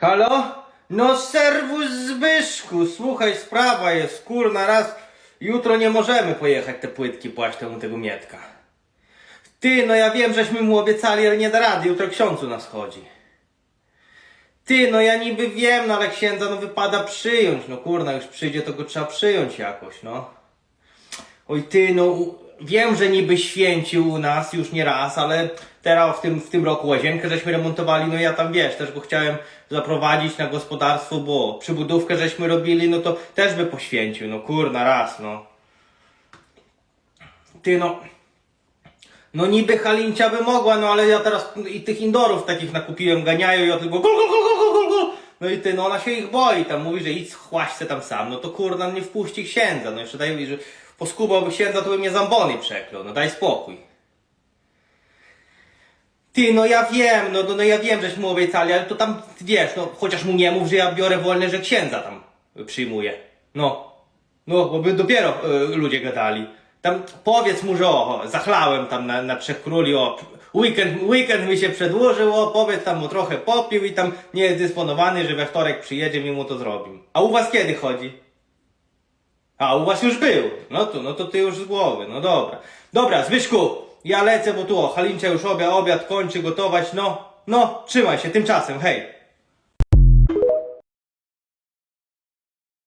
Halo? No serwus Zbyszku, słuchaj, sprawa jest, kurna raz, jutro nie możemy pojechać te płytki temu tego Mietka. Ty, no ja wiem, żeśmy mu obiecali, ale nie da rady, jutro ksiądzu nas chodzi. Ty, no ja niby wiem, no ale księdza no wypada przyjąć, no kurna, już przyjdzie, to go trzeba przyjąć jakoś, no. Oj ty, no wiem, że niby święcił u nas już nie raz, ale teraz w tym, w tym roku łazienkę żeśmy remontowali, no ja tam wiesz, też go chciałem zaprowadzić na gospodarstwo, bo przybudówkę żeśmy robili, no to też by poświęcił, no kurna raz, no. Ty no, no niby Halincia by mogła, no ale ja teraz i tych indorów takich nakupiłem, ganiają i ja tylko gol, gol, gol, gol. No i ty, no ona się ich boi, tam mówi, że idź chłaść se tam sam, no to kurna nie wpuści księdza, no jeszcze daj że poskubałby księdza, to by mnie zambony przeklął, no daj spokój. Ty, no ja wiem, no, no, no ja wiem, żeśmy mu obiecali, ale to tam, wiesz, no chociaż mu nie mów, że ja biorę wolne, że księdza tam przyjmuję. No, no, bo by dopiero y, ludzie gadali. Tam powiedz mu, że o, zachlałem tam na, na Trzech Króli, o, weekend, weekend mi się przedłużył, o, powiedz tam mu trochę popił i tam nie jest dysponowany, że we wtorek przyjedzie i mu to zrobił. A u was kiedy chodzi? A, u was już był. No to, no to ty już z głowy, no dobra. Dobra, Zbyszku, ja lecę, bo tu o, Halincia już obiad, obiad kończy gotować, no, no, trzymaj się, tymczasem, hej.